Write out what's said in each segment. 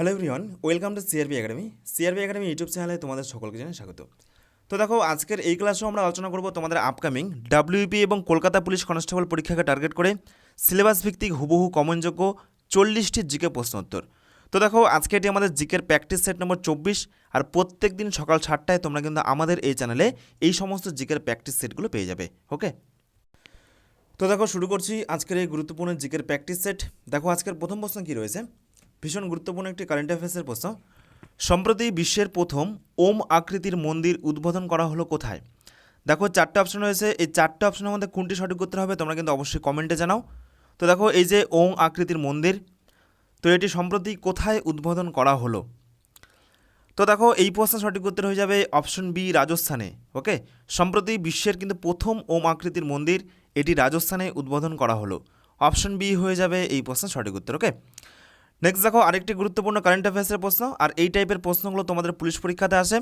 Hello everyone welcome to CRB academy CRB academy YouTube চ্যানেলে তোমাদের সকলকে জানাই স্বাগত। তো দেখো, আজকের এই ক্লাসেও আমরা আলোচনা করব তোমাদের আপকামিং ডাব্লিউপি এবং কলকাতা পুলিশ কনস্টেবল পরীক্ষাকে টার্গেট করে সিলেবাস ভিত্তিক হুবহু কমনযোগ্য চল্লিশটি জিকে প্রশ্ন উত্তর। তো দেখো, আজকে এটি আমাদের জিকের প্র্যাকটিস সেট নম্বর চব্বিশ আর প্রত্যেক দিন সকাল সাতটায় তোমরা কিন্তু আমাদের এই চ্যানেলে এই সমস্ত জিকের প্র্যাকটিস সেটগুলো পেয়ে যাবে ওকে তো দেখো, শুরু করছি আজকের এই গুরুত্বপূর্ণ জিকের প্র্যাকটিস সেট দেখো, আজকের প্রথম প্রশ্ন কী রয়েছে? ভীষণ গুরুত্বপূর্ণ একটি কারেন্ট অ্যাফেয়ার্সের প্রশ্ন। সম্প্রতি বিশ্বের প্রথম ওম আকৃতির মন্দির উদ্বোধন করা হলো কোথায়? দেখো, চারটে অপশন রয়েছে। এই চারটে অপশনের মধ্যে কোনটি সঠিক করতে হবে তোমরা কিন্তু অবশ্যই কমেন্টে জানাও। তো দেখো, এই যে ওম আকৃতির মন্দির, তো এটি সম্প্রতি কোথায় উদ্বোধন করা হলো? তো দেখো, এই প্রশ্ন সঠিক উত্তর হয়ে যাবে অপশন বি রাজস্থানে ওকে সম্প্রতি বিশ্বের কিন্তু প্রথম ওম আকৃতির মন্দির এটি রাজস্থানে উদ্বোধন করা হলো। অপশন বি হয়ে যাবে এই প্রশ্ন সঠিক উত্তর ওকে নেক্সট দেখো, আরেকটি গুরুত্বপূর্ণ কারেন্ট অ্যাফেয়ার্সের প্রশ্ন, আর এই টাইপের প্রশ্নগুলো তোমাদের পুলিশ পরীক্ষাতে আসে।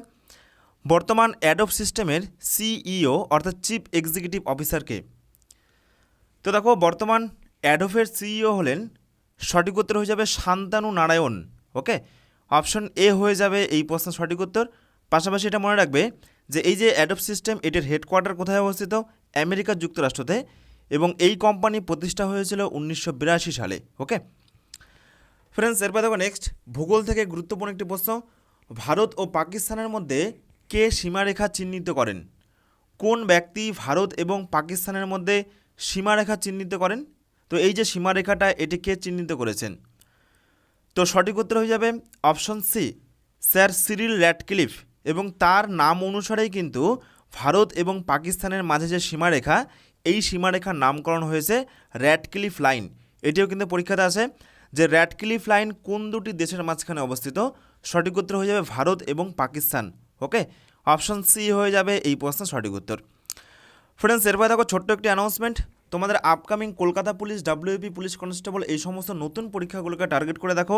বর্তমান অ্যাডব সিস্টেমের সিইও অর্থাৎ চিফ এক্সিকিউটিভ অফিসারকে তো দেখো, বর্তমান অ্যাডোফের সিইও হলেন, সঠিক উত্তর হয়ে যাবে Shantanu Narayen okay option A হয়ে যাবে এই প্রশ্ন সঠিক উত্তর। পাশাপাশি এটা মনে রাখবে যে এই যে অ্যাডব সিস্টেম এটির হেডকোয়ার্টার কোথায় অবস্থিত? আমেরিকা যুক্তরাষ্ট্রতে, এবং এই কোম্পানি প্রতিষ্ঠা হয়েছিল উনিশশো বিরাশি সালে ওকে ফ্রেন্ডস এরপর দেখো নেক্সট ভূগোল থেকে গুরুত্বপূর্ণ একটি প্রশ্ন। ভারত ও পাকিস্তানের মধ্যে কে সীমারেখা চিহ্নিত করেন? কোন ব্যক্তি ভারত এবং পাকিস্তানের মধ্যে সীমারেখা চিহ্নিত করেন? তো এই যে সীমারেখাটা, এটি কে চিহ্নিত করেছেন? তো সঠিক উত্তর হয়ে যাবে option C sir Cyril Ratcliffe এবং তার নাম অনুসারেই কিন্তু ভারত এবং পাকিস্তানের মাঝে যে সীমারেখা, এই সীমারেখার নামকরণ হয়েছে র্যাটক্লিফ লাইন। এটিও কিন্তু পরীক্ষাতে আসে যে র্যাটক্লিফ লাইন কোন দুটি দেশের মাঝখানে অবস্থিত, সঠিক উত্তর হয়ে যাবে ভারত এবং পাকিস্তান। ওকে অপশন সি হয়ে যাবে এই প্রশ্নের সঠিক উত্তর। ফ্রেন্ডস এরপরে দেখো ছোট্ট একটি অ্যানাউন্সমেন্ট তোমাদের upcoming Kolkata police WP police constable এই সমস্ত নতুন পরীক্ষাগুলোকে টার্গেট করে দেখো।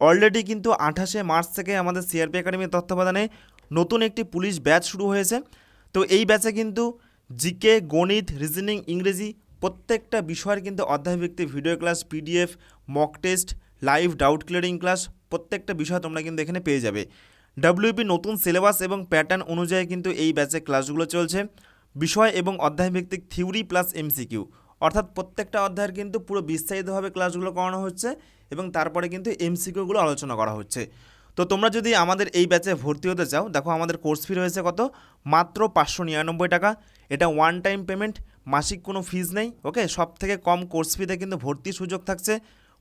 অলরেডি কিন্তু আঠাশে মার্চ থেকে আমাদের সিআরপি একাডেমির তত্ত্বাবধানে নতুন একটি পুলিশ ব্যাচ শুরু হয়েছে। তো এই ব্যাচে কিন্তু জিকে গণিত রিজনিং ইংরেজি প্রত্যেকটা বিষয়ের কিন্তু অধ্যায়ভিত্তিক video class PDF mock test live doubt clearing class প্রত্যেকটা বিষয় তোমরা কিন্তু এখানে পেয়ে যাবে। ডাব্লিউপি নতুন সিলেবাস এবং প্যাটার্ন অনুযায়ী কিন্তু এই ব্যাচে ক্লাসগুলো চলছে। বিষয় এবং অধ্যায়ভিত্তিক থিওরি প্লাস এমসিকিউ অর্থাৎ প্রত্যেকটা অধ্যায়ের কিন্তু পুরো বিস্তারিতভাবে ক্লাসগুলো করানো হচ্ছে এবং তারপরে কিন্তু এমসিকিউগুলো আলোচনা করা হচ্ছে। তো তোমরা যদি আমাদের এই ব্যাচে ভর্তি হতে চাও, দেখো আমাদের কোর্স ফি রয়েছে কত? মাত্র পাঁচশো নিরানব্বই টাকা। এটা ওয়ান টাইম পেমেন্ট মাসিক কোনো ফিজ নেই ওকে সব থেকে কম কোর্স ফিতে কিন্তু ভর্তির সুযোগ থাকছে।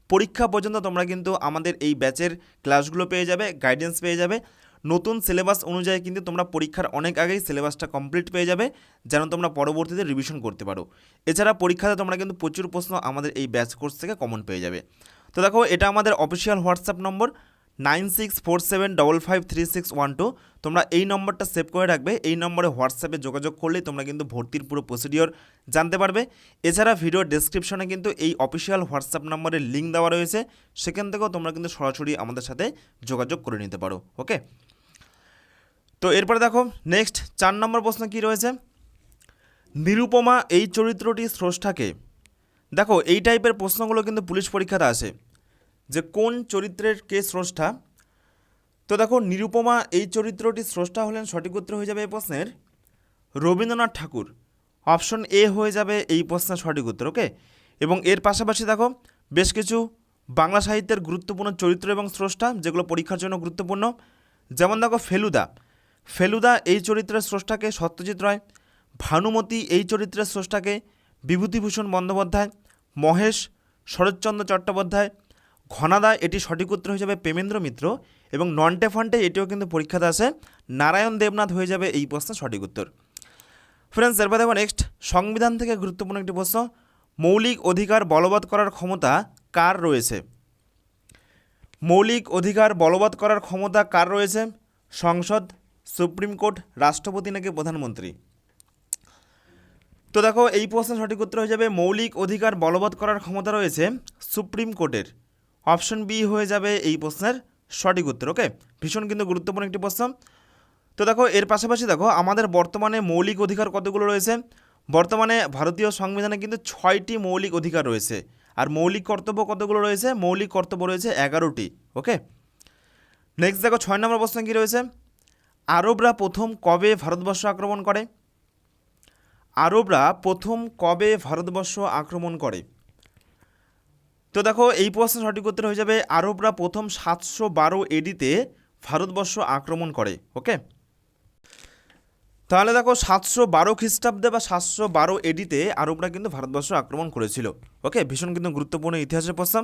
পরীক্ষা পর্যন্ত তোমরা কিন্তু আমাদের এই ব্যাচের ক্লাসগুলো পেয়ে যাবে গাইডেন্স পেয়ে যাবে। নতুন সিলেবাস অনুযায়ী কিন্তু তোমরা পরীক্ষার অনেক আগেই সিলেবাসটা কমপ্লিট পেয়ে যাবে, যেন তোমরা পরবর্তীতে রিভিশন করতে পারো। এছাড়া পরীক্ষাতে তোমরা কিন্তু প্রচুর প্রশ্ন আমাদের এই ব্যাচ কোর্স থেকে কমন পেয়ে যাবে। তো দেখো, এটা আমাদের official WhatsApp number nine six four seven double five three six one two. তোমরা এই নম্বরটা সেভ করে রাখবে, এই নম্বরে হোয়াটসঅ্যাপে যোগাযোগ করলেই তোমরা কিন্তু ভর্তির পুরো প্রসিডিওর জানতে পারবে। এছাড়া ভিডিও ডেসক্রিপশনে কিন্তু এই অফিসিয়াল হোয়াটসঅ্যাপ নম্বরের লিঙ্ক দেওয়া রয়েছে, সেখান থেকেও তোমরা কিন্তু সরাসরি আমাদের সাথে যোগাযোগ করে নিতে পারো ওকে তো এরপরে দেখো নেক্সট চার নম্বর প্রশ্ন কী রয়েছে? নিরুপমা এই চরিত্রটি স্রষ্টাকে? দেখো, এই টাইপের প্রশ্নগুলো কিন্তু পুলিশ পরীক্ষাতে আসে। যে কোন চরিত্রের কে স্রষ্টা? তো দেখো, নিরুপমা এই চরিত্রটি স্রষ্টা হলেন সঠিক উত্তর হয়ে যাবে এই প্রশ্নের। রবীন্দ্রনাথ ঠাকুর, অপশন এ হয়ে যাবে এই প্রশ্নের সঠিক উত্তর, ওকে? এবং এর পাশাপাশি দেখো, বেশ কিছু বাংলা সাহিত্যের গুরুত্বপূর্ণ চরিত্র এবং স্রষ্টা, যেগুলো পরীক্ষার জন্য গুরুত্বপূর্ণ। যেমন দেখো, ফেলুদা। ফেলুদা এই চরিত্রের স্রষ্টাকে সত্যজিৎ রায়, ভানুমতি এই চরিত্রের স্রষ্টাকে বিভূতিভূষণ বন্দ্যোপাধ্যায়, মহেশ শরৎচন্দ্র চট্টোপাধ্যায় ঘনাদা এটি সঠিক উত্তর হয়ে যাবে পেমেন্দ্র মিত্র এবং নন্টে ফন্টে এটিও কিন্তু পরীক্ষাতে আসে নারায়ণ দেবনাথ হয়ে যাবে এই প্রশ্নের সঠিক উত্তর। ফ্রেন্ডস এরপর দেখো নেক্সট সংবিধান থেকে গুরুত্বপূর্ণ একটি প্রশ্ন। মৌলিক অধিকার বলবৎ করার ক্ষমতা কার রয়েছে? মৌলিক অধিকার বলবৎ করার ক্ষমতা কার রয়েছে? সংসদ, সুপ্রিম কোর্ট, রাষ্ট্রপতি নাকি প্রধানমন্ত্রী? তো দেখো, এই প্রশ্নের সঠিক উত্তর হয়ে যাবে মৌলিক অধিকার বলবৎ করার ক্ষমতা রয়েছে সুপ্রিম কোর্টের। অপশন বি হয়ে যাবে এই প্রশ্নের সঠিক উত্তর, ওকে? ভীষণ কিন্তু গুরুত্বপূর্ণ একটি প্রশ্ন। তো দেখো, এর পাশাপাশি দেখো, আমাদের বর্তমানে মৌলিক অধিকার কতগুলো রয়েছে? বর্তমানে ভারতীয় সংবিধানে কিন্তু ছয়টি মৌলিক অধিকার রয়েছে। আর মৌলিক কর্তব্য কতগুলো রয়েছে? মৌলিক কর্তব্য রয়েছে এগারোটি, ওকে? নেক্সট দেখো, ছয় নম্বর প্রশ্ন কী রয়েছে? আরবরা প্রথম কবে ভারতবর্ষ আক্রমণ করে? আরবরা প্রথম কবে ভারতবর্ষ আক্রমণ করে? তো দেখো, এই প্রশ্নের সঠিক উত্তর হয়ে যাবে, আরবরা প্রথম সাতশো বারো এডিতে ভারতবর্ষ আক্রমণ করে, ওকে? তাহলে দেখো, সাতশো বারো খ্রিস্টাব্দে বা সাতশো বারো এডিতে আরবরা কিন্তু ভারতবর্ষ আক্রমণ করেছিল, ওকে? ভীষণ কিন্তু গুরুত্বপূর্ণ ইতিহাসের প্রশ্ন।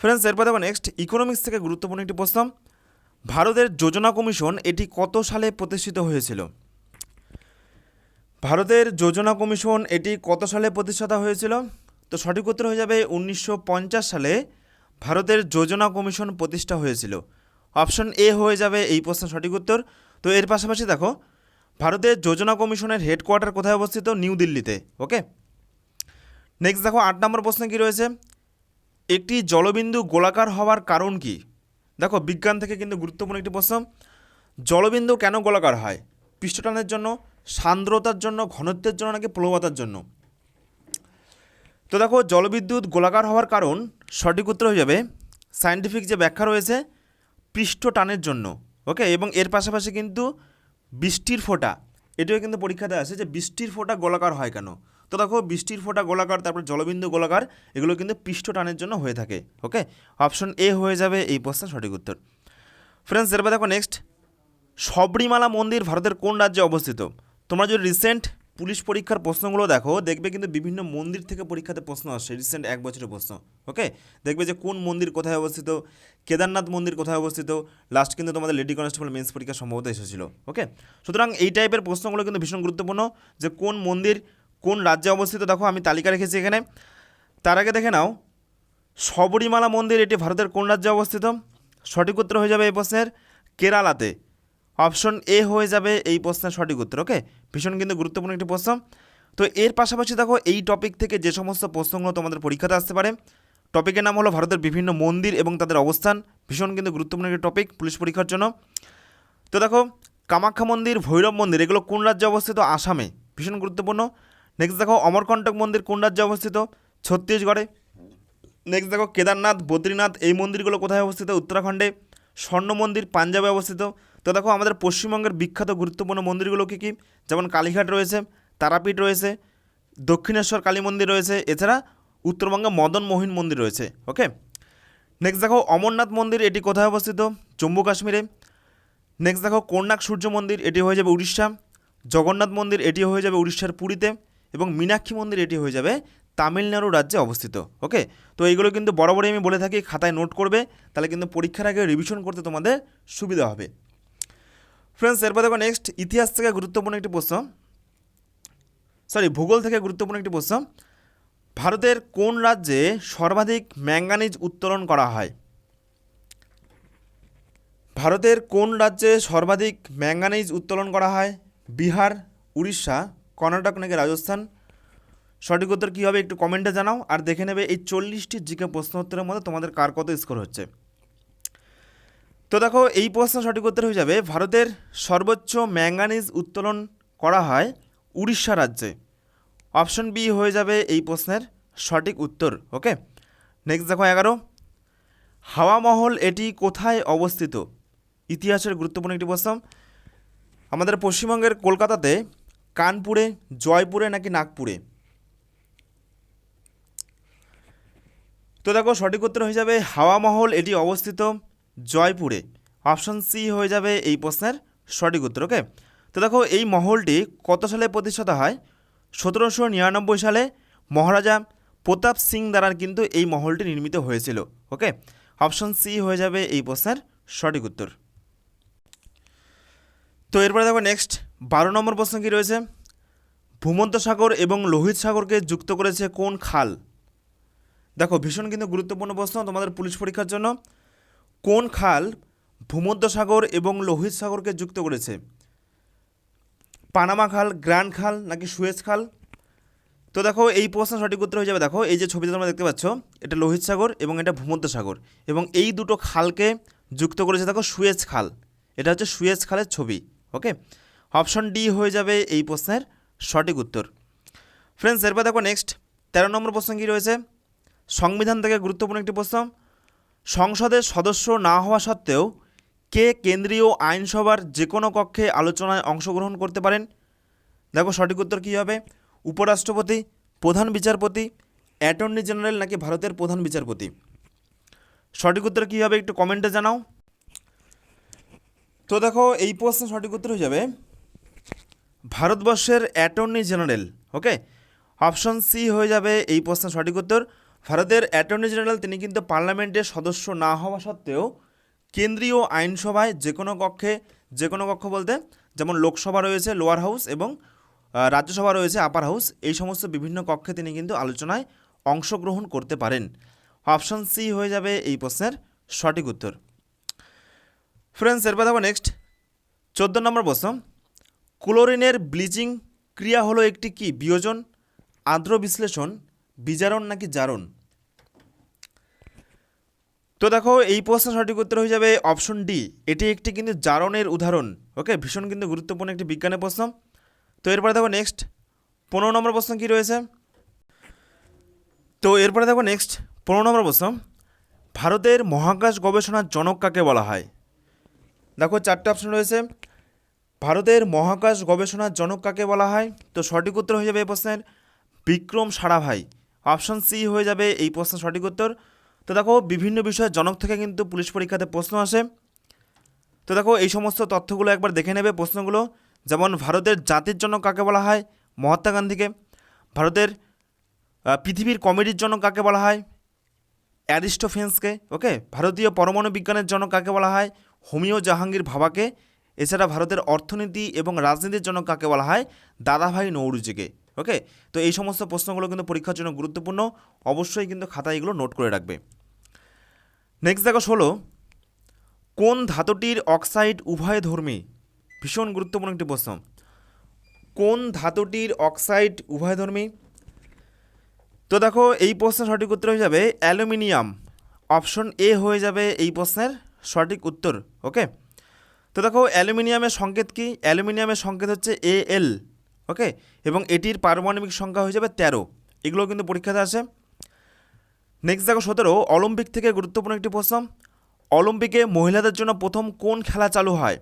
ফ্রেন্ডস এরপর দেখো নেক্সট ইকোনমিক্স থেকে গুরুত্বপূর্ণ একটি প্রশ্ন। ভারতের যোজনা কমিশন এটি কত সালে প্রতিষ্ঠিত হয়েছিল? ভারতের যোজনা কমিশন এটি কত সালে প্রতিষ্ঠাতা হয়েছিল? তো সঠিক উত্তর হয়ে যাবে উনিশশো পঞ্চাশ সালে ভারতের যোজনা কমিশন প্রতিষ্ঠা হয়েছিল। অপশন এ হয়ে যাবে এই প্রশ্নের সঠিক উত্তর। তো এর পাশাপাশি দেখো, ভারতের যোজনা কমিশনের হেডকোয়ার্টার কোথায় অবস্থিত? নিউ দিল্লিতে, ওকে? নেক্সট দেখো, আট নম্বর প্রশ্ন কী রয়েছে? একটি জলবিন্দু গোলাকার হওয়ার কারণ কি? দেখো, বিজ্ঞান থেকে কিন্তু গুরুত্বপূর্ণ একটি প্রশ্ন। জলবিন্দু কেন গোলাকার হয়? পৃষ্ঠটানের জন্য, সান্দ্রতার জন্য, ঘনত্বের জন্য নাকি প্লবতার জন্য? তো দেখো, জলবিদ্যুৎ গোলাকার হওয়ার কারণ সঠিক উত্তর হয়ে যাবে সায়েন্টিফিক যে ব্যাখ্যা রয়েছে পৃষ্ঠ টানের জন্য ওকে এবং এর পাশাপাশি কিন্তু বৃষ্টির ফোঁটা, এটিও কিন্তু পরীক্ষাতে আসে যে বৃষ্টির ফোঁটা গোলাকার হয় কেন? তো দেখো, বৃষ্টির ফোঁটা গোলাকার, তারপর জলবিন্দু গোলাকার, এগুলো কিন্তু পৃষ্ঠ টানের জন্য হয়ে থাকে ওকে অপশন এ হয়ে যাবে এই প্রশ্নের সঠিক উত্তর। ফ্রেন্ডস এরপর দেখো নেক্সট সবরিমালা মন্দির ভারতের কোন রাজ্যে অবস্থিত? তোমরা যদি রিসেন্ট পুলিশ পরীক্ষার প্রশ্নগুলো দেখো, দেখবে কিন্তু বিভিন্ন মন্দির থেকে পরীক্ষাতে প্রশ্ন আসছে রিসেন্ট এক বছরের প্রশ্ন ওকে দেখবে যে কোন মন্দির কোথায় অবস্থিত, কেদারনাথ মন্দির কোথায় অবস্থিত লাস্ট কিন্তু তোমাদের লেডি কনস্টেবল মেন্স পরীক্ষা সম্ভবত এসেছিল ওকে সুতরাং এই টাইপের প্রশ্নগুলো কিন্তু ভীষণ গুরুত্বপূর্ণ, যে কোন মন্দির কোন রাজ্যে অবস্থিত, দেখো আমি তালিকা রেখেছি এখানে। তার আগে দেখে নাও, শবরীমালা মন্দির এটি ভারতের কোন রাজ্যে অবস্থিত? সঠিক উত্তর হয়ে যাবে এই প্রশ্নের, কেরালাতে। অপশন এ হয়ে যাবে এই প্রশ্নের সঠিক উত্তর, ওকে? ভীষণ কিন্তু গুরুত্বপূর্ণ একটি প্রশ্ন। তো এর পাশাপাশি দেখো, এই টপিক থেকে যে সমস্ত প্রশ্নগুলো তোমাদের পরীক্ষাতে আসতে পারে টপিকের নাম হলো ভারতের বিভিন্ন মন্দির এবং তাদের অবস্থান। ভীষণ কিন্তু গুরুত্বপূর্ণ একটি টপিক পুলিশ পরীক্ষার জন্য। তো দেখো, কামাখ্যা মন্দির, ভৈরব মন্দির, এগুলো কোন রাজ্যে অবস্থিত? আসামে। ভীষণ গুরুত্বপূর্ণ। নেক্সট দেখো অমরকণ্টক মন্দির কোন রাজ্যে অবস্থিত? ছত্তিশগড়ে। নেক্সট দেখো, কেদারনাথ, বদ্রীনাথ, এই মন্দিরগুলো কোথায় অবস্থিত? উত্তরাখণ্ডে। স্বর্ণ মন্দির পাঞ্জাবে অবস্থিত। তো দেখো আমাদের পশ্চিমবঙ্গের বিখ্যাত গুরুত্বপূর্ণ মন্দিরগুলো কী কী? যেমন কালীঘাট রয়েছে, তারাপীঠ রয়েছে, দক্ষিণেশ্বর কালী মন্দির রয়েছে, এছাড়া উত্তরবঙ্গে মদন মোহিন মন্দির রয়েছে ওকে নেক্সট দেখো অমরনাথ মন্দির, এটি কোথায় অবস্থিত? জম্মু কাশ্মীরে। নেক্সট দেখো কর্ণাক সূর্য মন্দির, এটি হয়ে যাবে উড়িষ্যা। জগন্নাথ মন্দির এটি হয়ে যাবে উড়িষ্যার পুরীতে। এবং মীনাক্ষী মন্দির এটি হয়ে যাবে তামিলনাড়ু রাজ্যে অবস্থিত ওকে তো এইগুলো কিন্তু বরাবরই আমি বলে থাকি, খাতায় নোট করবে। তাহলে কিন্তু পরীক্ষার আগে রিভিশন করতে তোমাদের সুবিধা হবে। ফ্রেন্ডস এরপর দেখো নেক্সট ইতিহাস থেকে গুরুত্বপূর্ণ একটি প্রশ্ন। সরি ভূগোল থেকে গুরুত্বপূর্ণ একটি প্রশ্ন। ভারতের কোন রাজ্যে সর্বাধিক ম্যাঙ্গানিজ উত্তোলন করা হয়? ভারতের কোন রাজ্যে সর্বাধিক ম্যাঙ্গানিজ উত্তোলন করা হয়? বিহার, উড়িষ্যা, কর্ণাটক নাকি রাজস্থান? সঠিক উত্তর কী হবে একটু কমেন্টে জানাও, আর দেখে নেবে এই চল্লিশটি জিকে প্রশ্ন উত্তরের মধ্যে তোমাদের কার কত স্কোর হচ্ছে। তো দেখো, এই প্রশ্ন সঠিক উত্তর হয়ে যাবে। ভারতের সর্বোচ্চ ম্যাঙ্গানিজ উত্তোলন করা হয় উড়িষ্যা রাজ্যে। অপশন বি হয়ে যাবে এই প্রশ্নের সঠিক উত্তর, ওকে? নেক্সট দেখো, এগারো। হাওয়া মহল এটি কোথায় অবস্থিত? ইতিহাসের গুরুত্বপূর্ণ একটি প্রশ্ন। আমাদের পশ্চিমবঙ্গের কলকাতাতে কানপুরে, জয়পুরে নাকি নাগপুরে? তো দেখো, সঠিক উত্তর হয়ে যাবে, হাওয়া মহল এটি অবস্থিত জয়পুরে। অপশন সি হয়ে যাবে এই প্রশ্নের সঠিক উত্তর ওকে তো দেখো, এই মহলটি কত সালে প্রতিষ্ঠিত হয়? সতেরোশো নিরানব্বই সালে মহারাজা প্রতাপ সিং দ্বারা কিন্তু এই মহলটি নির্মিত হয়েছিল ওকে অপশন সি হয়ে যাবে এই প্রশ্নের সঠিক উত্তর। তো এরপরে দেখো নেক্সট বারো নম্বর প্রশ্ন কী রয়েছে? ভূমধ্য সাগর এবং লোহিত সাগরকে যুক্ত করেছে কোন খাল? দেখো, ভীষণ কিন্তু গুরুত্বপূর্ণ প্রশ্ন তোমাদের পুলিশ পরীক্ষার জন্য। কোন খাল ভূমধ্য সাগর এবং লোহিত সাগরকে যুক্ত করেছে? পানামা খাল গ্র্যান্ড খাল নাকি সুয়েজ খাল? তো দেখো, এই প্রশ্ন সঠিক উত্তর হয়ে যাবে। দেখো, এই যে ছবিতে তোমরা দেখতে পাচ্ছ, এটা লোহিত সাগর এবং এটা ভূমধ্য সাগর এবং এই দুটো খালকে যুক্ত করেছে দেখো সুয়েজ খাল। এটা হচ্ছে সুয়েজ খালের ছবি, ওকে? অপশন ডি হয়ে যাবে এই প্রশ্নের সঠিক উত্তর। ফ্রেন্ডস, এরপর দেখো নেক্সট। তেরো নম্বর প্রশ্ন কী রয়েছে? সংবিধান থেকে গুরুত্বপূর্ণ একটি প্রশ্ন। সংসদের সদস্য না হওয়া সত্ত্বেও কে কেন্দ্রীয় আইনসভার যে কোনো কক্ষে আলোচনায় অংশগ্রহণ করতে পারেন? দেখো সঠিক উত্তর কী হবে? উপরাষ্ট্রপতি, প্রধান বিচারপতি, অ্যাটর্নি জেনারেল নাকি ভারতের প্রধান বিচারপতি? সঠিক উত্তর কী হবে একটু কমেন্টে জানাও। তো দেখো এই প্রশ্নের সঠিক উত্তর হয়ে যাবে, ভারতবর্ষের attorney general, okay? Option C হয়ে যাবে এই প্রশ্নের সঠিক উত্তর। ভারতের অ্যাটর্নি জেনারেল তিনি কিন্তু পার্লামেন্টের সদস্য না হওয়া সত্ত্বেও কেন্দ্রীয় আইনসভায় যে কোনো কক্ষে, যে কোনো কক্ষ বলতে যেমন লোকসভা রয়েছে, লোয়ার হাউস এবং রাজ্যসভা রয়েছে, আপার হাউস, এই সমস্ত বিভিন্ন কক্ষে তিনি কিন্তু আলোচনায় অংশগ্রহণ করতে পারেন। অপশন সি হয়ে যাবে এই প্রশ্নের সঠিক উত্তর। ফ্রেন্ডস, এরপর দেখো নেক্সট চোদ্দ নম্বর প্রশ্ন। ক্লোরিনের ব্লিচিং ক্রিয়া হলো একটি কি? বিয়োজন, আর্দ্র বিশ্লেষণ বিজারণ নাকি জারণ? তো দেখো, এই প্রশ্নের সঠিক উত্তর হয়ে যাবে অপশন ডি। এটি একটি কিন্তু জারণের উদাহরণ, ওকে? ভীষণ কিন্তু গুরুত্বপূর্ণ একটি বিজ্ঞানের প্রশ্ন। তো এরপরে দেখো নেক্সট পনেরো নম্বর প্রশ্ন কী রয়েছে? তো এরপরে দেখো নেক্সট পনেরো নম্বর প্রশ্ন। ভারতের মহাকাশ গবেষণার জনক কাকে বলা হয়? দেখো, চারটে অপশন রয়েছে। ভারতের মহাকাশ গবেষণার জনক কাকে বলা হয়? তো সঠিক উত্তর হয়ে যাবে এই প্রশ্নের। বিক্রম সারাভাই। অপশন সি হয়ে যাবে এই প্রশ্নের সঠিক উত্তর। তো দেখো, বিভিন্ন বিষয়ের জনক থেকে কিন্তু পুলিশ পরীক্ষাতে প্রশ্ন আসে। তো দেখো, এই সমস্ত তথ্যগুলো একবার দেখে নেবে প্রশ্নগুলো। যেমন, ভারতের জাতির জন্য কাকে বলা হয়? মহাত্মা গান্ধীকে। ভারতের পৃথিবীর কমেডির জন্য কাকে বলা হয়? অ্যারিস্টোফেন্সকে, ওকে? ভারতীয় পরমাণু বিজ্ঞানের জন্য কাকে বলা হয়? হোমিও জাহাঙ্গীর ভাবাকে। এছাড়া ভারতের অর্থনীতি এবং রাজনীতির জন্য কাকে বলা হয়? দাদাভাই নৌরুজিকে। ওকে তো এই সমস্ত প্রশ্নগুলো কিন্তু পরীক্ষার জন্য গুরুত্বপূর্ণ। অবশ্যই কিন্তু খাতায় এগুলো নোট করে রাখবে। নেক্সট দেখো ষোলো। কোন ধাতুটির অক্সাইড উভয় ধর্মী? ভীষণ গুরুত্বপূর্ণ একটি প্রশ্ন। কোন ধাতুটির অক্সাইড উভয় ধর্মী? তো দেখো, এই প্রশ্নের সঠিক উত্তর হয়ে যাবে অ্যালুমিনিয়াম। অপশন এ হয়ে যাবে এই প্রশ্নের সঠিক উত্তর। ওকে তো দেখো, অ্যালুমিনিয়ামের সংকেত কি? অ্যালুমিনিয়ামের সংকেত হচ্ছে এ এল ওকে এবং এটির পারমাণবিক সংখ্যা হয়ে যাবে তেরো। এগুলো কিন্তু পরীক্ষাতে আসে নেক্সট দেখো সতেরো। অলিম্পিক থেকে গুরুত্বপূর্ণ একটি প্রশ্ন। অলিম্পিকে মহিলাদের জন্য প্রথম কোন খেলা চালু হয়?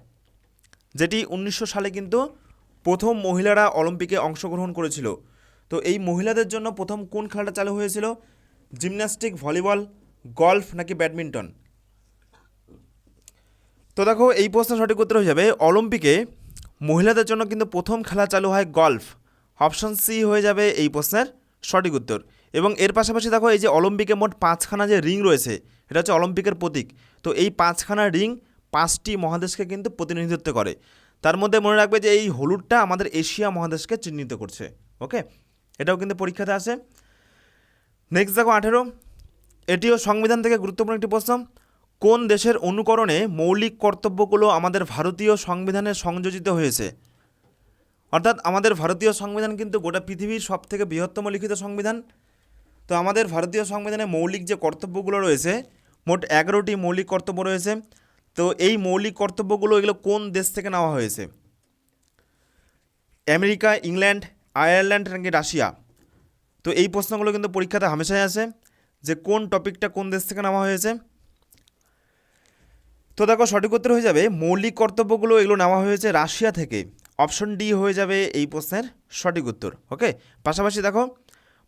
যেটি উনিশশো সালে কিন্তু প্রথম মহিলারা অলিম্পিকে অংশগ্রহণ করেছিল। তো এই মহিলাদের জন্য প্রথম কোন খেলাটা চালু হয়েছিল? জিমন্যাস্টিক, ভলিবল, গলফ নাকি ব্যাডমিন্টন? তো দেখো, এই প্রশ্নের সঠিক উত্তর হয়ে যাবে, অলিম্পিকে মহিলাদের জন্য কিন্তু প্রথম খেলা চালু হয় গলফ। অপশন সি হয়ে যাবে এই প্রশ্নের সঠিক উত্তর। এবং এর পাশাপাশি দেখো এই যে অলিম্পিকে মোট পাঁচখানা যে রিং রয়েছে, এটা হচ্ছে অলিম্পিকের প্রতীক। তো এই পাঁচখানা রিং পাঁচটি মহাদেশকে কিন্তু প্রতিনিধিত্ব করে। তার মধ্যে মনে রাখবে যে এই হলুদটা আমাদের এশিয়া মহাদেশকে চিহ্নিত করছে, ওকে? এটাও কিন্তু পরীক্ষাতে আছে নেক্সট দেখো আঠেরো। এটিও সংবিধান থেকে গুরুত্বপূর্ণ একটি প্রশ্ন। কোন দেশের অনুকরণে মৌলিক কর্তব্যগুলো আমাদের ভারতীয় সংবিধানে সংযোজিত হয়েছে? অর্থাৎ আমাদের ভারতীয় সংবিধান কিন্তু গোটা পৃথিবীর সব থেকে বৃহত্তম লিখিত সংবিধান। তো আমাদের ভারতীয় সংবিধানে মৌলিক যে কর্তব্যগুলো রয়েছে, মোট এগারোটি মৌলিক কর্তব্য রয়েছে। তো এই মৌলিক কর্তব্যগুলো এগুলো কোন দেশ থেকে নেওয়া হয়েছে? আমেরিকা, ইংল্যান্ড, আয়ারল্যান্ড, নাকি রাশিয়া? তো এই প্রশ্নগুলো কিন্তু পরীক্ষাতে হামেশাই আসে যে কোন টপিকটা কোন দেশ থেকে নেওয়া হয়েছে? তো দেখো, সঠিক উত্তর হয়ে যাবে, মৌলিক কর্তব্যগুলো এগুলো নেওয়া হয়েছে রাশিয়া থেকে। অপশন ডি হয়ে যাবে এই প্রশ্নের সঠিক উত্তর, ওকে? পাশাপাশি দেখো,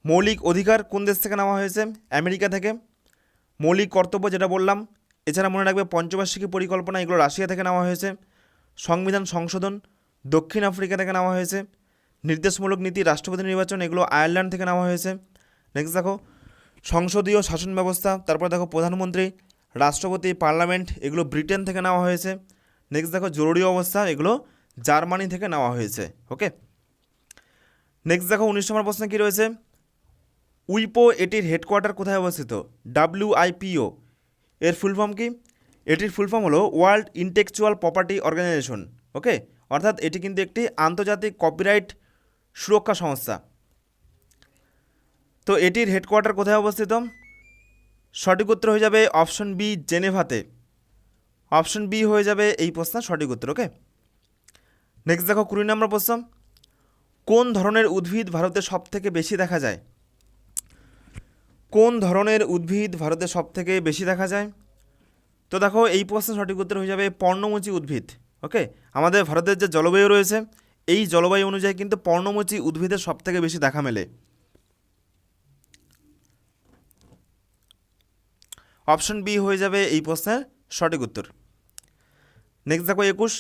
মৌলিক অধিকার কোন দেশ থেকে নেওয়া হয়েছে? আমেরিকা থেকে। মৌলিক কর্তব্য যেটা বললাম, এছাড়া মনে রাখবে পঞ্চবার্ষিকী পরিকল্পনা এগুলো রাশিয়া থেকে নেওয়া হয়েছে। সংবিধান সংশোধন দক্ষিণ আফ্রিকা থেকে নেওয়া হয়েছে। নির্দেশমূলক নীতি, রাষ্ট্রপতি নির্বাচন এগুলো আয়ারল্যান্ড থেকে নেওয়া হয়েছে। নেক্সট দেখো, সংসদীয় শাসন ব্যবস্থা, তারপর দেখো প্রধানমন্ত্রী রাষ্ট্রপতি, পার্লামেন্ট, এগুলো ব্রিটেন থেকে নেওয়া হয়েছে। নেক্সট দেখো, জরুরি অবস্থা, এগুলো জার্মানি থেকে নেওয়া হয়েছে, ওকে? নেক্সট দেখো, উনিশ নম্বর প্রশ্ন কী রয়েছে? উইপো এটির হেডকোয়ার্টার কোথায় অবস্থিত? ডাব্লিউ ডাব্লিউআইপিও এর ফুল ফর্ম কি? এটির ফুল ফর্ম হলো world intellectual property organization, okay? অর্থাৎ এটি কিন্তু একটি আন্তর্জাতিক কপিরাইট সুরক্ষা সংস্থা। তো এটির হেডকোয়ার্টার কোথায় অবস্থিত? সঠিক উত্তর হয়ে যাবে অপশন বি, জেনেভাতে। অপশন বি হয়ে যাবে এই প্রশ্নের সঠিক উত্তর, ওকে? নেক্সট দেখো, কুড়ি নম্বর প্রশ্ন। কোন ধরনের উদ্ভিদ ভারতে সব থেকে বেশি দেখা যায়? কোন ধরনের উদ্ভিদ ভারতে সব থেকে বেশি দেখা যায়? তো দেখো, এই প্রশ্নের সঠিক উত্তর হয়ে যাবে পর্ণমোচী উদ্ভিদ, ওকে? আমাদের ভারতের যে জলবায়ু রয়েছে, এই জলবায়ু অনুযায়ী কিন্তু পর্ণমোচী উদ্ভিদের সব থেকে বেশি দেখা মেলে। অপশন বি হয়ে যাবে এই প্রশ্নের সঠিক উত্তর। নেক্সট দেখো একুশ।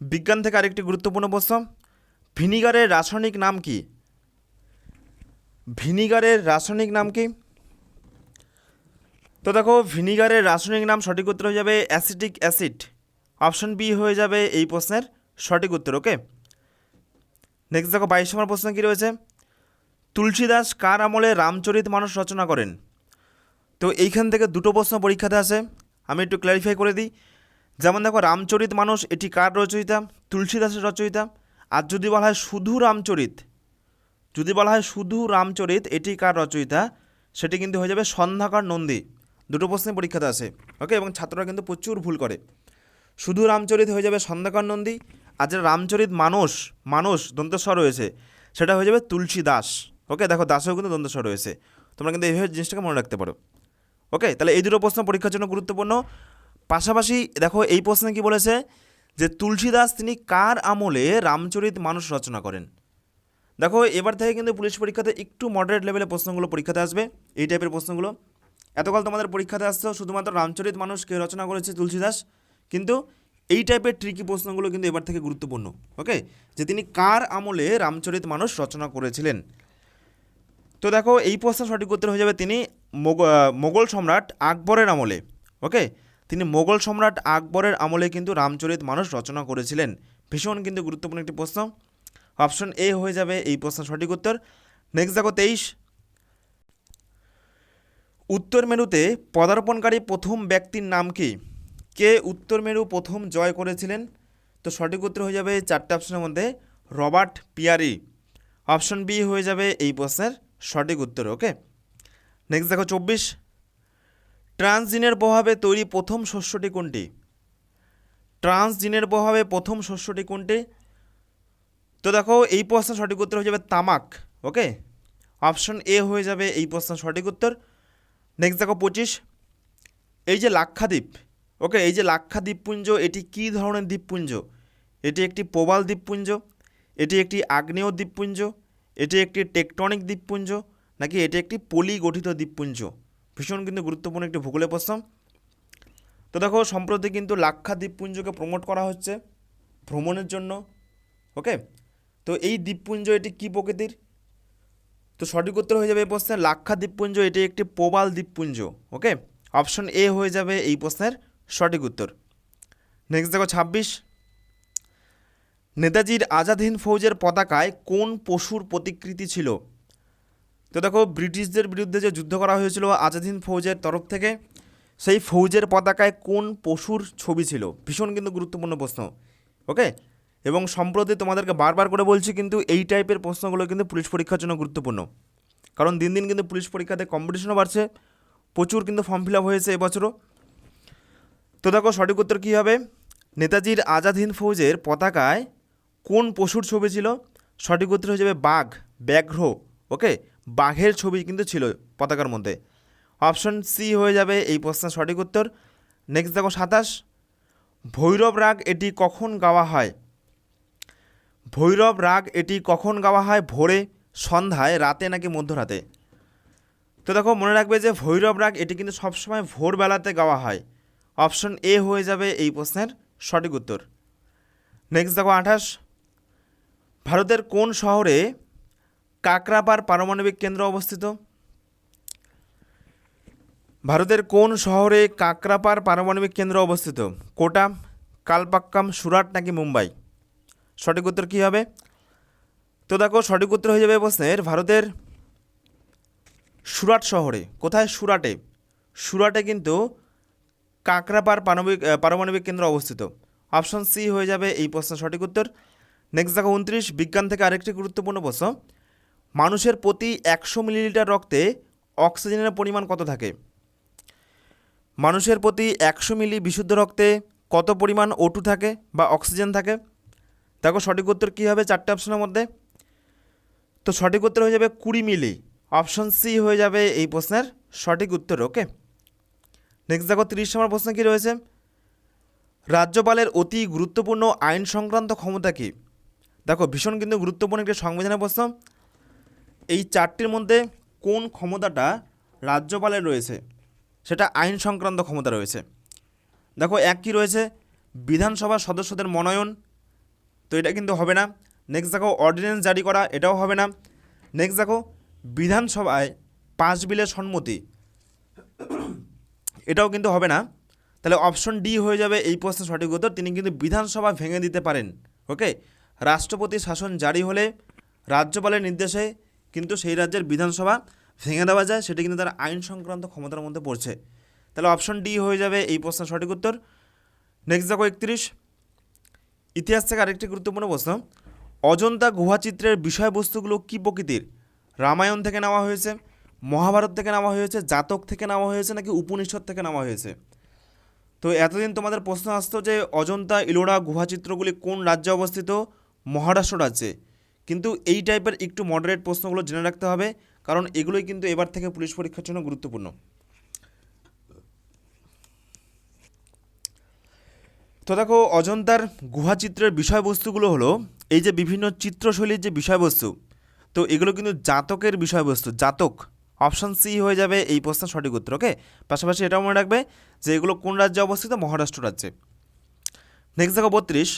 বিজ্ঞান থেকে আরেকটি গুরুত্বপূর্ণ প্রশ্ন। ভিনিগারের রাসায়নিক নাম কি? ভিনিগারের রাসায়নিক নাম কি? তো দেখো, ভিনিগারের রাসায়নিক নাম সঠিক উত্তর হয়ে যাবে অ্যাসিটিক অ্যাসিড। অপশন বি হয়ে যাবে এই প্রশ্নের সঠিক উত্তর, ওকে? নেক্সট দেখো, বাইশ নম্বর প্রশ্ন কী রয়েছে? তুলসীদাস কার আমলে রামচরিত মানুষ রচনা করেন? তো এইখান থেকে দুটো প্রশ্ন পরীক্ষাতে আসে। আমি একটু ক্ল্যারিফাই করে দিই। যেমন দেখো, রামচরিত মানুষ, এটি কার রচয়িতা? তুলসীদাসের রচয়িতা। আর যদি বলা হয় শুধু রামচরিত, যদি বলা হয় শুধু রামচরিত, এটি কার রচয়িতা? সেটি কিন্তু হয়ে যাবে সন্ধ্যাকার নন্দী। দুটো প্রশ্নে পরীক্ষাতে আসে ওকে এবং ছাত্ররা কিন্তু প্রচুর ভুল করে। শুধু রামচরিত হয়ে যাবে সন্ধ্যাকার নন্দী, আর যেটা রামচরিত মানস মানস দন্তস্বর রয়েছে, সেটা হয়ে যাবে তুলসী দাস ওকে দেখো, দাসেও কিন্তু দন্তস্বর রয়েছে। তোমরা কিন্তু এইভাবে জিনিসটাকে মনে রাখতে পারো। ওকে তাহলে এই দুটো প্রশ্ন পরীক্ষার জন্য গুরুত্বপূর্ণ। পাশাপাশি দেখো, এই প্রশ্নে কি বলেছে যে, তুলসীদাস তিনি কার আমলে রামচরিত মানুষ রচনা করেন? দেখো, এবার থেকে কিন্তু পুলিশ পরীক্ষাতে একটু মডারেট লেভেলে প্রশ্নগুলো পরীক্ষাতে আসবে, এই টাইপের প্রশ্নগুলো। এতকাল তোমাদের পরীক্ষাতে আসতো শুধুমাত্র রামচরিত মানুষ কে রচনা করেছে তুলসীদাস, কিন্তু এই টাইপের ট্রিকি প্রশ্নগুলো কিন্তু এবার থেকে গুরুত্বপূর্ণ ওকে যে, তিনি কার আমলে রামচরিত মানুষ রচনা করেছিলেন? তো দেখো, এই প্রশ্ন সঠিক উত্তর হয়ে যাবে তিনি মোগল সম্রাট আকবরের আমলে ওকে তিনি মোগল সম্রাট আকবরের আমলে কিন্তু রামচরিত মানুষ রচনা করেছিলেন। ভীষণ কিন্তু গুরুত্বপূর্ণ একটি প্রশ্ন। অপশন এ হয়ে যাবে এই প্রশ্ন সঠিক উত্তর। নেক্সট দেখো তেইশ। উত্তর মেরুতে পদার্পণকারী প্রথম ব্যক্তির নাম কি? কে উত্তর মেরু প্রথম জয় করেছিলেন? তো সঠিক উত্তর হয়ে যাবে চারটে অপশনের মধ্যে, রবার্ট পিয়ারি। অপশন বি হয়ে যাবে এই প্রশ্নের সঠিক উত্তর ওকে নেক্সট দেখো চব্বিশ। ট্রান্সজিনের প্রভাবে তৈরি প্রথম শস্যটি কোনটি? ট্রান্সজিনের প্রভাবে প্রথম শস্যটি কোনটি? তো দেখো, এই প্রশ্নের সঠিক উত্তর হয়ে যাবে তামাক ওকে অপশন এ হয়ে যাবে এই প্রশ্ন সঠিক উত্তর। নেক্সট দেখো পঁচিশ। এই যে লাক্ষাদ্বীপ ওকে এই যে লাক্ষা দ্বীপপুঞ্জ এটি কী ধরনের দ্বীপপুঞ্জ? এটি একটি প্রবাল দ্বীপপুঞ্জ, এটি একটি আগ্নেয় দ্বীপপুঞ্জ, এটি একটি টেকটনিক দ্বীপপুঞ্জ নাকি এটি একটি পলি গঠিত দ্বীপপুঞ্জ? ভীষণ কিন্তু গুরুত্বপূর্ণ একটি ভূগোলের প্রশ্ন। তো দেখো, সম্প্রতি কিন্তু লাক্ষা দ্বীপপুঞ্জকে প্রমোট করা হচ্ছে ভ্রমণের জন্য ওকে তো এই দ্বীপপুঞ্জ এটি কী প্রকৃতির? তো সঠিক উত্তর হয়ে যাবে এই প্রশ্নের, লাক্ষা দ্বীপপুঞ্জ এটি একটি প্রবাল দ্বীপপুঞ্জ ওকে অপশন এ হয়ে যাবে এই প্রশ্নের সঠিক উত্তর। নেক্সট দেখো, ছাব্বিশ। নেতাজির আজাদ হিন্দ ফৌজের পতাকায় কোন পশুর প্রতিকৃতি ছিল? তো দেখো, ব্রিটিশদের বিরুদ্ধে যে যুদ্ধ করা হয়েছিল আজাদ হিন্দ ফৌজের তরফ থেকে, সেই ফৌজের পতাকায় কোন পশুর ছবি ছিল? ভীষণ কিন্তু গুরুত্বপূর্ণ প্রশ্ন ওকে এবং সম্প্রতি তোমাদেরকে বারবার করে বলছি, কিন্তু এই টাইপের প্রশ্নগুলো কিন্তু পুলিশ পরীক্ষার জন্য গুরুত্বপূর্ণ। কারণ দিন দিন কিন্তু পুলিশ পরীক্ষাতে কম্পিটিশনও বাড়ছে, প্রচুর কিন্তু ফর্ম ফিল আপ হয়েছে এবছরও। তো দেখো, সঠিক উত্তর কী হবে? নেতাজির আজাদ হিন্দ ফৌজের পতাকায় কোন পশুর ছবি ছিল? সঠিক উত্তর হয়ে যাবে বাঘ, ব্যাঘ্র ওকে বাঘের ছবি কিন্তু ছিল পতাকার মধ্যে। অপশন সি হয়ে যাবে এই প্রশ্নের সঠিক উত্তর। নেক্সট দেখো সাতাশ। ভৈরব রাগ এটি কখন গাওয়া হয়? ভৈরব রাগ এটি কখন গাওয়া হয়? ভোরে, সন্ধ্যায়, রাতে নাকি মধ্যরাতে? তো দেখো, মনে রাখবে যে ভৈরব রাগ এটি কিন্তু সবসময় ভোরবেলাতে গাওয়া হয়। অপশন এ হয়ে যাবে এই প্রশ্নের সঠিক উত্তর। নেক্সট দেখো আঠাশ। ভারতের কোন শহরে কাকরাপার পারমাণবিক কেন্দ্র অবস্থিত? ভারতের কোন শহরে কাকরাপার পারমাণবিক কেন্দ্র অবস্থিত? কোটা, কালপাক্কাম, সুরাট নাকি মুম্বাই? সঠিক উত্তর কী হবে? তো দেখো, সঠিক উত্তর হয়ে যাবে প্রশ্নের ভারতের সুরাট শহরে। কোথায়? সুরাটে। সুরাটে কিন্তু কাকরাপার পারমাণবিক পারমাণবিক কেন্দ্র অবস্থিত। অপশন সি হয়ে যাবে এই প্রশ্নের সঠিক উত্তর। নেক্সট দেখো, উনত্রিশ। বিজ্ঞান থেকে আরেকটি গুরুত্বপূর্ণ প্রশ্ন। মানুষের প্রতি একশো মিলিলিটার রক্তে অক্সিজেনের পরিমাণ কত থাকে? মানুষের প্রতি একশো মিলি বিশুদ্ধ রক্তে কত পরিমাণ ওটু থাকে বা অক্সিজেন থাকে? দেখো সঠিক উত্তর কী হবে চারটে অপশনের মধ্যে? তো সঠিক উত্তর হয়ে যাবে কুড়ি মিলি। অপশন সি হয়ে যাবে এই প্রশ্নের সঠিক উত্তর ওকে নেক্সট দেখো তিরিশ নম্বর প্রশ্ন কী রয়েছে? রাজ্যপালের অতি গুরুত্বপূর্ণ আইন সংক্রান্ত ক্ষমতা কী? দেখো ভীষণ কিন্তু গুরুত্বপূর্ণ একটি সংবিধানের প্রশ্ন। এই চারটির মধ্যে কোন ক্ষমতাটা রাজ্যপালের রয়েছে? সেটা আইন সংক্রান্ত ক্ষমতা রয়েছে। দেখো, এক কী রয়েছে? বিধানসভার সদস্যদের মনোনয়ন। তো এটা কিন্তু হবে না। নেক্সট দেখো অর্ডিন্যান্স জারি করা, এটাও হবে না। নেক্সট দেখো, বিধানসভায় পাঁচ বিলের সম্মতি। এটাও কিন্তু হবে না। তাহলে অপশন ডি হয়ে যাবে এই প্রশ্নের সঠিক উত্তর। তিনি কিন্তু বিধানসভা ভেঙে দিতে পারেন। ওকে রাষ্ট্রপতি শাসন জারি হলে রাজ্যপালের নির্দেশে কিন্তু সেই রাজ্যের বিধানসভা ভেঙে দেওয়া যায়, সেটি কিন্তু তার আইন সংক্রান্ত ক্ষমতার মধ্যে পড়ছে। তাহলে অপশন ডি হয়ে যাবে এই প্রশ্নের সঠিক উত্তর। নেক্সট দেখো একত্রিশ। ইতিহাস থেকে আরেকটি গুরুত্বপূর্ণ প্রশ্ন। অজন্তা গুহাচিত্রের বিষয়বস্তুগুলো কী প্রকৃতির? রামায়ণ থেকে নেওয়া হয়েছে, মহাভারত থেকে নেওয়া হয়েছে, জাতক থেকে নেওয়া হয়েছে, নাকি উপনিষদ থেকে নেওয়া হয়েছে? তো এতদিন তোমাদের প্রশ্ন আসতো যে অজন্তা ইলোরা গুহাচিত্রগুলি কোন রাজ্যে অবস্থিত? মহারাষ্ট্র রাজ্যে। কিন্তু এই টাইপের একটু মডারেট প্রশ্নগুলো জেনে রাখতে হবে, কারণ এগুলোই কিন্তু এবার থেকে পুলিশ পরীক্ষার জন্য গুরুত্বপূর্ণ। তো দেখো, অজন্তার গুহাচিত্রের বিষয়বস্তুগুলো হলো, এই যে বিভিন্ন চিত্রশৈলীর যে বিষয়বস্তু, তো এগুলো কিন্তু জাতকের বিষয়বস্তু, জাতক অপশান সি হয়ে যাবে এই প্রশ্নের সঠিক উত্তর ওকে পাশাপাশি এটাও মনে রাখবে যে এগুলো কোন রাজ্যে অবস্থিত? মহারাষ্ট্র রাজ্যে। নেক্সট দেখো, বত্রিশ।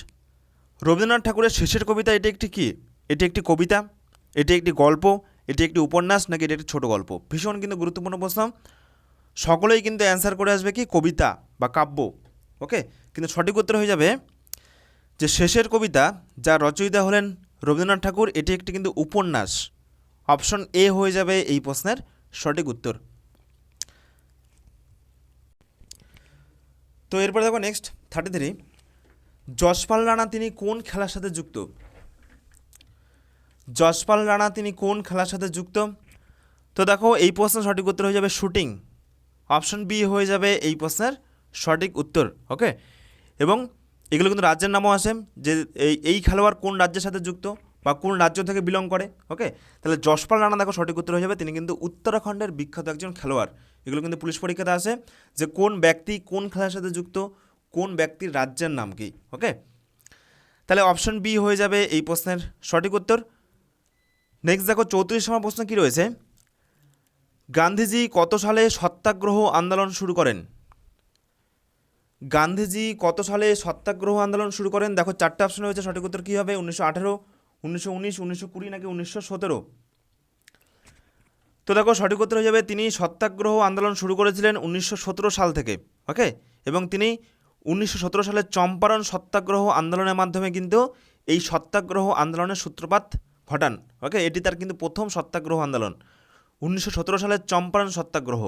রবীন্দ্রনাথ ঠাকুরের শেষের কবিতা এটি একটি কী? এটি একটি কবিতা, এটি একটি গল্প, এটি একটি উপন্যাস নাকি এটি একটি ছোট গল্প? ভীষণ কিন্তু গুরুত্বপূর্ণ প্রশ্ন। সকলেই কিন্তু অ্যান্সার করে আসবে কি? কবিতা বা কাব্য ওকে কিন্তু সঠিক উত্তর হয়ে যাবে যে শেষের কবিতা যার রচয়িতা হলেন রবীন্দ্রনাথ ঠাকুর, এটি একটি কিন্তু উপন্যাস। অপশন এ হয়ে যাবে এই প্রশ্নের সঠিক উত্তর। তো এরপরে দেখো next thirty three Jaspal Rana তিনি কোন খেলার সাথে যুক্ত? যশপাল রানা, তিনি কোন খেলার সাথে যুক্ত? তো দেখো, এই প্রশ্নের সঠিক উত্তর হয়ে যাবে শুটিং। অপশন বি হয়ে যাবে এই প্রশ্নের সঠিক উত্তর, ওকে? এবং এগুলো কিন্তু রাজ্যের নামও আসে, যে এই এই খেলোয়াড় কোন রাজ্যের সাথে যুক্ত বা কোন রাজ্য থেকে বিলং করে, ওকে? তাহলে যশপাল রানা দেখো সঠিক উত্তর হয়ে যাবে, তিনি কিন্তু উত্তরাখণ্ডের বিখ্যাত একজন খেলোয়াড়। এগুলো কিন্তু পুলিশ পরীক্ষাতে আসে, যে কোন ব্যক্তি কোন খেলার সাথে যুক্ত, কোন ব্যক্তির রাজ্যের নাম কি, ওকে? তাহলে অপশন বি হয়ে যাবে এই প্রশ্নের সঠিক উত্তর। নেক্সট দেখো, চৌত্রিশ নম্বর প্রশ্ন কী রয়েছে? গান্ধীজি কত সালে সত্যাগ্রহ আন্দোলন শুরু করেন? গান্ধীজি কত সালে সত্যাগ্রহ আন্দোলন শুরু করেন? দেখো, চারটে অপশন রয়েছে, সঠিক উত্তর কী হবে? উনিশশো আঠেরো, উনিশশো উনিশ, উনিশশো কুড়ি নাকি উনিশশো সতেরো? তো দেখো, সঠিক উত্তর হয়ে যাবে, তিনি সত্যাগ্রহ আন্দোলন শুরু করেছিলেন উনিশশো সতেরো সাল থেকে ওকে এবং তিনি উনিশশো সতেরো সালে চম্পারণ সত্যাগ্রহ আন্দোলনের মাধ্যমে কিন্তু এই সত্যাগ্রহ আন্দোলনের সূত্রপাত ঘটান ওকে? এটি তার কিন্তু প্রথম সত্যাগ্রহ আন্দোলন। উনিশশো সতেরো সালের চম্পারণ সত্যাগ্রহ।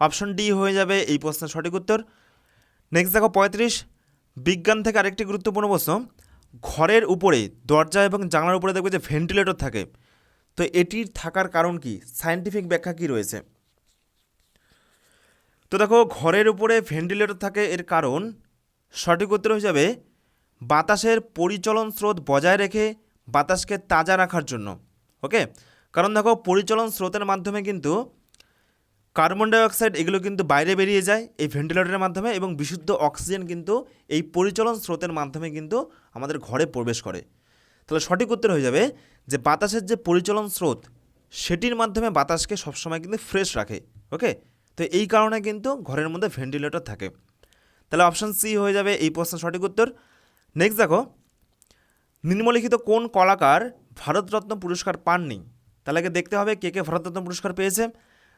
অপশন ডি হয়ে যাবে এই প্রশ্নের সঠিক উত্তর। নেক্সট দেখো পঁয়ত্রিশ। বিজ্ঞান থেকে আরেকটি গুরুত্বপূর্ণ প্রশ্ন। ঘরের উপরে দরজা এবং জানলার উপরে দেখবে যে ভেন্টিলেটর থাকে। তো এটির থাকার কারণ কি? সায়েন্টিফিক ব্যাখ্যা কি রয়েছে? তো দেখো, ঘরের উপরে ভেন্টিলেটর থাকে এর কারণ। সঠিক উত্তর হয়ে যাবে, বাতাসের পরিচলন স্রোত বজায় রেখে বাতাসকে তাজা রাখার জন্য ওকে কারণ দেখো, পরিচলন স্রোতের মাধ্যমে কিন্তু কার্বন ডাইঅক্সাইড এগুলো কিন্তু বাইরে বেরিয়ে যায় এই ভেন্টিলেটরের মাধ্যমে এবং বিশুদ্ধ অক্সিজেন কিন্তু এই পরিচলন স্রোতের মাধ্যমে কিন্তু আমাদের ঘরে প্রবেশ করে। তাহলে সঠিক উত্তর হয়ে যাবে যে বাতাসের যে পরিচলন স্রোত, সেটির মাধ্যমে বাতাসকে সবসময় কিন্তু ফ্রেশ রাখে ওকে তো এই কারণে কিন্তু ঘরের মধ্যে ভেন্টিলেটর থাকে। তাহলে অপশান সি হয়ে যাবে এই প্রশ্নের সঠিক উত্তর। নেক্সট দেখো নিম্নলিখিত কোন কলাকার ভারতরত্ন পুরস্কার পাননি? তাহলে আগে দেখতে হবে কে কে ভারতরত্ন পুরস্কার পেয়েছে।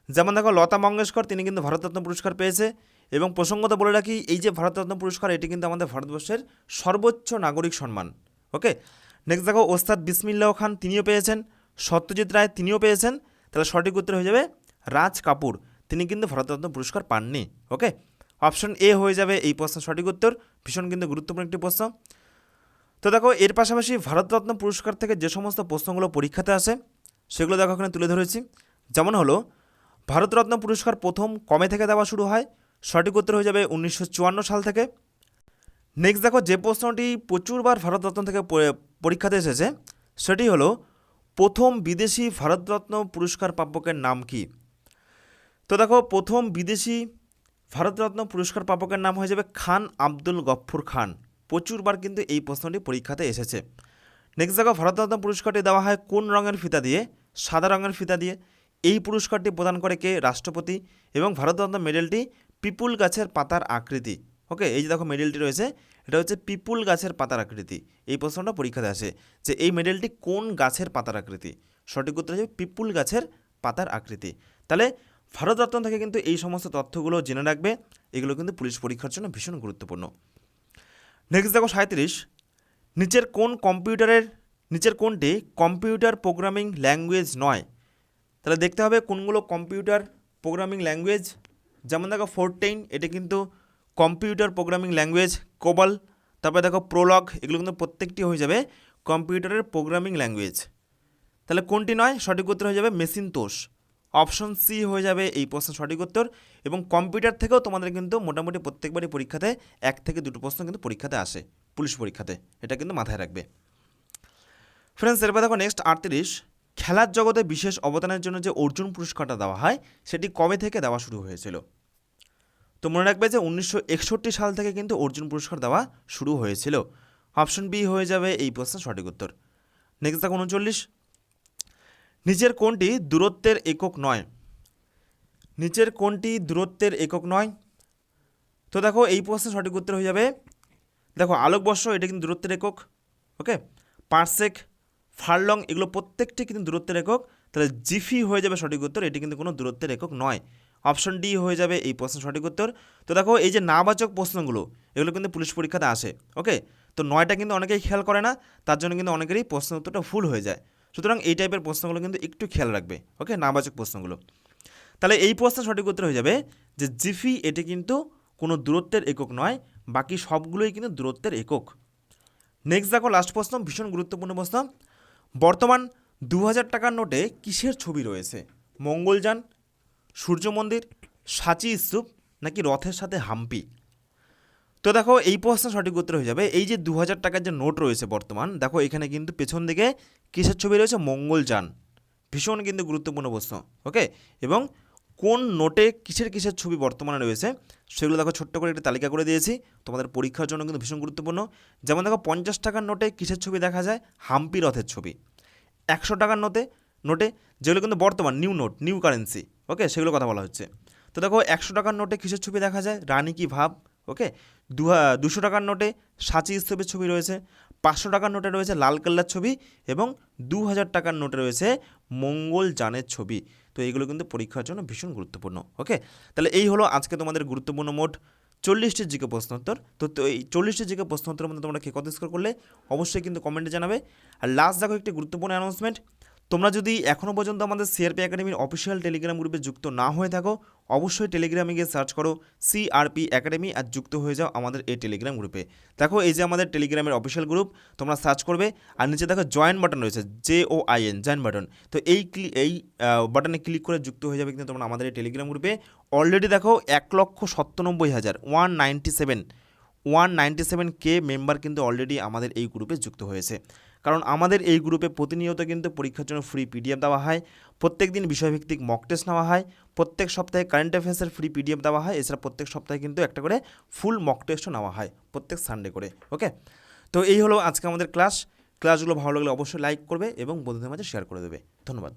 যেমন দেখো, লতা মঙ্গেশকর, তিনি কিন্তু ভারতরত্ন পুরস্কার পেয়েছে। এবং প্রসঙ্গত বলে রাখি, এই যে ভারতরত্ন পুরস্কার, এটি কিন্তু আমাদের ভারতবর্ষের সর্বোচ্চ নাগরিক সম্মান। ওকে? নেক্সট দেখো, ওস্তাদ বিসমিল্লাহ খান, তিনিও পেয়েছেন। সত্যজিৎ রায়, তিনিও পেয়েছেন। তাহলে সঠিক উত্তর হয়ে যাবে, রাজ কাপুর। তিনি কিন্তু ভারতরত্ন পুরস্কার পাননি। ওকে? অপশন এ হয়ে যাবে এই প্রশ্নের সঠিক উত্তর। ভীষণ কিন্তু গুরুত্বপূর্ণ একটি প্রশ্ন। তো দেখো, এর পাশাপাশি ভারতরত্ন পুরস্কার থেকে যে সমস্ত প্রশ্নগুলো পরীক্ষাতে আসে, সেগুলো দেখো এখানে তুলে ধরেছি। যেমন হলো, ভারতরত্ন পুরস্কার প্রথম কমে থেকে দেওয়া শুরু হয়? সঠিক উত্তর হয়ে যাবে উনিশশো চুয়ান্ন সাল থেকে। নেক্সট দেখো, যে প্রশ্নটি প্রচুরবার ভারতরত্ন থেকে পরীক্ষাতে এসেছে, সেটি হলো, প্রথম বিদেশি ভারতরত্ন পুরস্কার প্রাপকের নাম কি? তো দেখো, প্রথম বিদেশি ভারতরত্ন পুরস্কার প্রাপকের নাম হয়ে যাবে খান আব্দুল গফ্ফর খান। প্রচুরবার কিন্তু এই প্রশ্নটি পরীক্ষাতে এসেছে। নেক্সট দেখো ভারতরত্ন পুরস্কারটি দেওয়া হয় কোন রঙের ফিতা দিয়ে? সাদা রঙের ফিতা দিয়ে। এই পুরস্কারটি প্রদান করে কে? রাষ্ট্রপতি এবং ভারতরত্ন মেডেলটি পিপুল গাছের পাতার আকৃতি। ওকে, এই যে দেখো মেডেলটি রয়েছে, এটা হচ্ছে পিপুল গাছের পাতার আকৃতি। এই প্রশ্নটা পরীক্ষাতে আসে যে এই মেডেলটি কোন গাছের পাতার আকৃতি? সঠিক উত্তর হচ্ছে পিপুল গাছের পাতার আকৃতি। তাহলে ভারতরত্ন থেকে কিন্তু এই সমস্ত তথ্যগুলো জেনে রাখবে। এগুলো কিন্তু পুলিশ পরীক্ষার জন্য ভীষণ গুরুত্বপূর্ণ। নেক্সট দেখো সাঁত্রিশ নিচের কোন কম্পিউটারের, নিচের কোনটি কম্পিউটার প্রোগ্রামিং ল্যাঙ্গুয়েজ নয়? তাহলে দেখতে হবে কোনগুলো কম্পিউটার প্রোগ্রামিং ল্যাঙ্গুয়েজ। যেমন দেখো ফোরটেইন এটা কিন্তু কম্পিউটার প্রোগ্রামিং ল্যাঙ্গুয়েজ, কোবাল, তারপরে দেখো প্রোলগ, এগুলো কিন্তু প্রত্যেকটি হয়ে যাবে কম্পিউটারের প্রোগ্রামিং ল্যাঙ্গুয়েজ। তাহলে কোনটি নয়? সঠিক উত্তর হয়ে যাবে মেশিন তোষ অপশন সি হয়ে যাবে এই প্রশ্ন সঠিক উত্তর এবং কম্পিউটার থেকেও তোমাদের কিন্তু মোটামুটি প্রত্যেকবারই পরীক্ষাতে এক থেকে দুটো প্রশ্ন কিন্তু পরীক্ষাতে আসে, পুলিশ পরীক্ষাতে। এটা কিন্তু মাথায় রাখবে। ফ্রেন্ডস এরপর দেখো নেক্সট আটত্রিশ। খেলার জগতে বিশেষ অবদানের জন্য যে অর্জুন পুরস্কারটা দেওয়া হয়, সেটি কবে থেকে দেওয়া শুরু হয়েছিল? তো মনে রাখবে যে উনিশশো একষট্টি সাল থেকে কিন্তু অর্জুন পুরস্কার দেওয়া শুরু হয়েছিল। অপশন বি হয়ে যাবে এই প্রশ্নের সঠিক উত্তর। নেক্সট দেখো উনচল্লিশ। নিচের কোনটি দূরত্বের একক নয়। নিচের কোনটি দূরত্বের একক নয়। তো দেখো, এই প্রশ্নের সঠিক উত্তর হয়ে যাবে। দেখো, আলোকবর্ষ, এটা কিন্তু দূরত্বের একক, ওকে? পার্সেক ফারলং, এগুলো প্রত্যেকটি কিন্তু দূরত্বের একক। তাহলে জিফি হয়ে যাবে সঠিক উত্তর, এটি কিন্তু কোনো দূরত্বের একক নয়। অপশন ডি হয়ে যাবে এই প্রশ্নের সঠিক উত্তর। তো দেখো, এই যে নাবাচক প্রশ্নগুলো, এগুলো কিন্তু পুলিশ পরীক্ষাতে আসে, ওকে? তো নয়টা কিন্তু অনেকেই খেয়াল করে না, তার জন্য কিন্তু অনেকেরই প্রশ্ন উত্তরটা ভুল হয়ে যায়। সুতরাং এই টাইপের প্রশ্নগুলো কিন্তু একটু খেয়াল রাখবে ওকে নাবাচক প্রশ্নগুলো। তাহলে এই প্রশ্নের সঠিক উত্তর হয়ে যাবে যে জিফি এটি কিন্তু কোনো দূরত্বের একক নয়, বাকি সবগুলোই কিন্তু দূরত্বের একক। নেক্সট দেখো লাস্ট প্রশ্ন, ভীষণ গুরুত্বপূর্ণ প্রশ্ন। বর্তমান দু হাজার টাকার নোটে কিসের ছবি রয়েছে? মঙ্গলযান সূর্য মন্দির, সাচি স্তূপ, নাকি রথের সাথে হাম্পি? তো দেখো এই প্রশ্নের সঠিক উত্তর হয়ে যাবে, এই যে দু হাজার টাকার যে নোট রয়েছে বর্তমান, দেখো এখানে কিন্তু পেছন দিকে কিসের ছবি রয়েছে? মঙ্গলযান ভীষণ কিন্তু গুরুত্বপূর্ণ প্রশ্ন ওকে এবং কোন নোটে কিসের কিসের ছবি বর্তমানে রয়েছে, সেগুলো দেখো ছোট্ট করে একটি তালিকা করে দিয়েছি। তোমাদের পরীক্ষার জন্য কিন্তু ভীষণ গুরুত্বপূর্ণ। যেমন দেখো, পঞ্চাশ টাকার নোটে কিসের ছবি দেখা যায়? হাম্পি রথের ছবি। একশো টাকার নোটে নোটে যেগুলো কিন্তু বর্তমান new note new currency okay সেগুলো কথা বলা হচ্ছে। তো দেখো, একশো টাকার নোটে কিসের ছবি দেখা যায়? রানী কি ভাব ওকে দু দুশো টাকার নোটে সাঁচি স্তূপের ছবি রয়েছে। পাঁচশো টাকার নোটে রয়েছে লাল কেল্লার ছবি এবং দু হাজার টাকার নোটে রয়েছে মঙ্গল যানের ছবি। তো এইগুলো কিন্তু পরীক্ষার জন্য ভীষণ গুরুত্বপূর্ণ, ওকে? তাহলে এই হলো আজকে তোমাদের গুরুত্বপূর্ণ মোট চল্লিশটি জিকে প্রশ্নোত্তর। তো তো এই চল্লিশটি জিকে প্রশ্নোত্তরের মধ্যে তোমরা কে কত স্কোর করলে? অবশ্যই কিন্তু কমেন্টে জানাবে। আর লাস্ট দেখো একটি গুরুত্বপূর্ণ অ্যানাউন্সমেন্ট তোমরা যদি এখনও পর্যন্ত আমাদের সিআরপি একাডেমির অফিসিয়াল টেলিগ্রাম গ্রুপে যুক্ত না হয়ে থাকো, অবশ্যই টেলিগ্রামে গিয়ে সার্চ করো সিআরপি একাডেমি আর যুক্ত হয়ে যাও আমাদের এই টেলিগ্রাম গ্রুপে দেখো, এই যে আমাদের টেলিগ্রামের অফিসিয়াল গ্রুপ তোমরা সার্চ করবে, আর নিচে দেখো জয়েন বাটন রয়েছে J O I N join button তো এই ক্লি এই বাটনে ক্লিক করে যুক্ত হয়ে যাবে কিন্তু তোমরা আমাদের এই টেলিগ্রাম গ্রুপে অলরেডি দেখো এক লক্ষ সত্তানব্বই হাজার one ninety seven one ninety seven কে মেম্বার কিন্তু অলরেডি আমাদের এই গ্রুপে যুক্ত হয়েছে। কারণ আমাদের এই গ্রুপে প্রতিনিয়ত কিন্তু পরীক্ষার জন্য ফ্রি পিডিএফ দেওয়া হয়, প্রত্যেক দিন বিষয়ভিত্তিক মক টেস্ট নেওয়া হয়, প্রত্যেক সপ্তাহে কারেন্ট অ্যাফেয়ার্সের ফ্রি পিডিএফ দেওয়া হয়, এছাড়া প্রত্যেক সপ্তাহে কিন্তু একটা করে ফুল মক টেস্টও নেওয়া হয়, প্রত্যেক সানডে করে ওকে তো এই হলো আজকে আমাদের ক্লাস ক্লাসগুলো ভালো লাগলে অবশ্যই লাইক করবে এবং বন্ধুদের মাঝে শেয়ার করে দেবে, ধন্যবাদ।